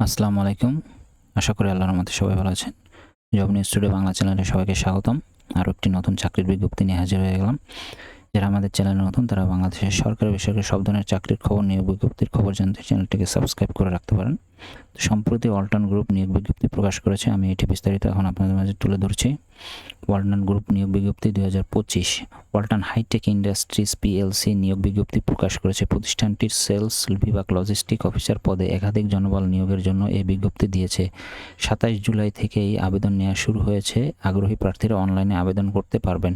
আসসালামু আলাইকুম। আশা করি আল্লাহর রহমতে সবাই ভালো আছেন। জব নিউজ স্টুডিও বাংলা চ্যানেলে সবাইকে স্বাগতম। আরও একটি নতুন চাকরির বিজ্ঞপ্তি নিয়ে হাজির হয়ে গেলাম। যারা আমাদের চ্যানেলে নতুন, তারা বাংলাদেশের সরকারি বেসরকারি সব ধরনের চাকরির খবর নিয়ে বিজ্ঞপ্তির খবর জানতে চ্যানেলটিকে সাবস্ক্রাইব করে রাখতে পারেন। সম্প্রতি ওয়ালটন গ্রুপ নিয়োগ বিজ্ঞপ্তি প্রকাশ করেছে, আমি এটি বিস্তারিত এখন আপনাদের মাঝে তুলে ধরছি। ওয়ালটন গ্রুপ নিয়োগ বিজ্ঞপ্তি দুই হাজার পঁচিশ, ওয়ালটন হাইটেক ইন্ডাস্ট্রিজ পিএলসি নিয়োগ বিজ্ঞপ্তি প্রকাশ করেছে। প্রতিষ্ঠানটির সেলস বিভাগ লজিস্টিক অফিসার পদে একাধিক জনবল নিয়োগের জন্য এই বিজ্ঞপ্তি দিয়েছে। সাতাশ জুলাই থেকেই আবেদন নেওয়া শুরু হয়েছে। আগ্রহী প্রার্থীরা অনলাইনে আবেদন করতে পারবেন।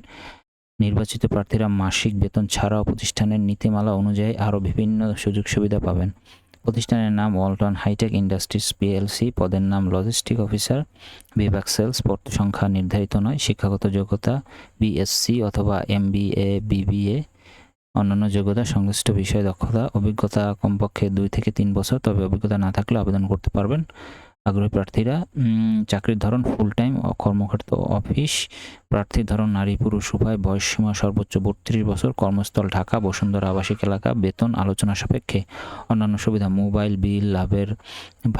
নির্বাচিত প্রার্থীরা মাসিক বেতন ছাড়াও প্রতিষ্ঠানের নীতিমালা অনুযায়ী আরও বিভিন্ন সুযোগ সুবিধা পাবেন। প্রতিষ্ঠানের নাম ওয়ালটন হাইটেক ইন্ডাস্ট্রিজ পিএলসি। পদের নাম লজিস্টিক অফিসার। বিভাগ সেলস, পদ সংখ্যা নির্ধারিত নয়। শিক্ষাগত যোগ্যতা বিএসসি অথবা এমবিএ বিবিএ অন্যান্য যোগ্যতা, সংশ্লিষ্ট বিষয়ে দক্ষতা, অভিজ্ঞতা কমপক্ষে দুই থেকে তিন বছর। তবে অভিজ্ঞতা না থাকলে আবেদন করতে পারবেন। আগ্রহী প্রার্থীরা চাকরির ধরন ফুল টাইম কর্মক্ষেত্র অফিস প্রার্থীর ধরন নারী, পুরুষ, উভয় বয়সসীমা সর্বোচ্চ বত্রিশ বছর, কর্মস্থল ঢাকা, বসুন্ধরা আবাসিক এলাকা, বেতন আলোচনা সাপেক্ষে অন্যান্য সুবিধা মোবাইল বিল লাভের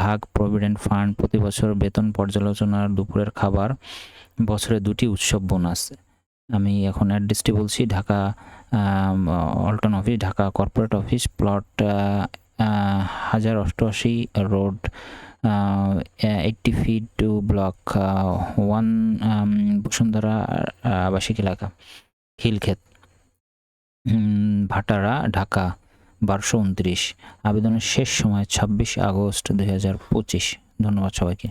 ভাগ প্রভিডেন্ট ফান্ড প্রতি বছর বেতন পর্যালোচনার দুপুরের খাবার, বছরে দুটি উৎসব বোনাস আমি এখন অ্যাড্রেসটি বলছি, Dhaka Walton office Dhaka corporate office plot হাজার অষ্টআশি road eighty feet two block one Bashundhara আবাসিক এলাকা হিলক্ষেত ভাটারা, ঢাকা, বারোশো উনত্রিশ। আবেদনের শেষ সময় ছাব্বিশ আগস্ট দুই হাজার পঁচিশ। ধন্যবাদ সবাইকে।